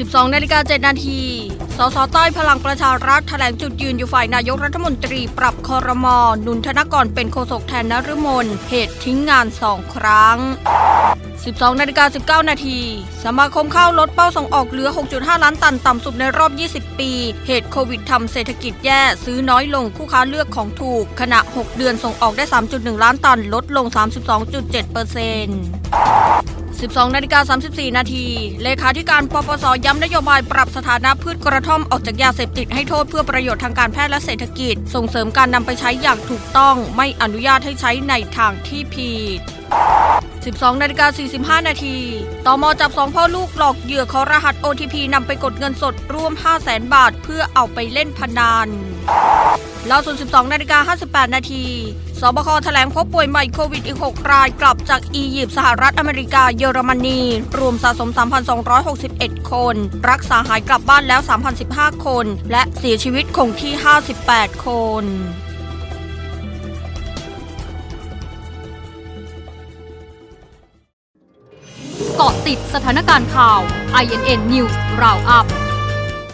12นาฬิกา7นาที สสใต้พลังประชารัฐแถลงจุดยืนอยู่ฝ่ายนายกรัฐมนตรีปรับคอรมอนุนธนกรเป็นโฆษกแทนนฤมลเหตุทิ้งงานสองครั้ง 12นาฬิกา19นาทีสมาคมข้าวลดเป้าส่งออกเหลือ 6.5 ล้านตันต่ำสุดในรอบ 20 ปี เหตุโควิดทำเศรษฐกิจแย่ซื้อน้อยลงคู่ค้าเลือกของถูก ขณะ 6 เดือนส่งออกได้ 3.1 ล้านตันลดลง 32.7เปอร์เซ็นต์ 12นาฬิกา34 นาที เลขาธิการปปส ย้ำนโยบายปรับสถานะพืชกระท่อมออกจากยาเสพติดให้โทษเพื่อประโยชน์ทางการแพทย์และเศรษฐกิจ ส่งเสริมการนำไปใช้อย่างถูกต้อง ไม่อนุญาตให้ใช้ในทางที่ผิด12นาฬิกา45 นาทีตอมจับสองพ่อลูกหลอกเหยื่อขอรหัส OTP นำไปกดเงินสดร่วม 5 0 0แสนบาท เพื่อเอาไปเล่นพนัน ล่าสุด 12 นาฬิกา 58 นาที สบคแถลงพบป่วยใหม่โควิดอีก 6 รายกลับจากอียิปต์สหรัฐอเมริกาเยอรมนี รวมสะสม 3,261 คน รักษาหายกลับบ้านแล้ว 3,015 คน และเสียชีวิตคงที่ 58 คนเกาะติดสถานการณ์ข่าว INN News Roundup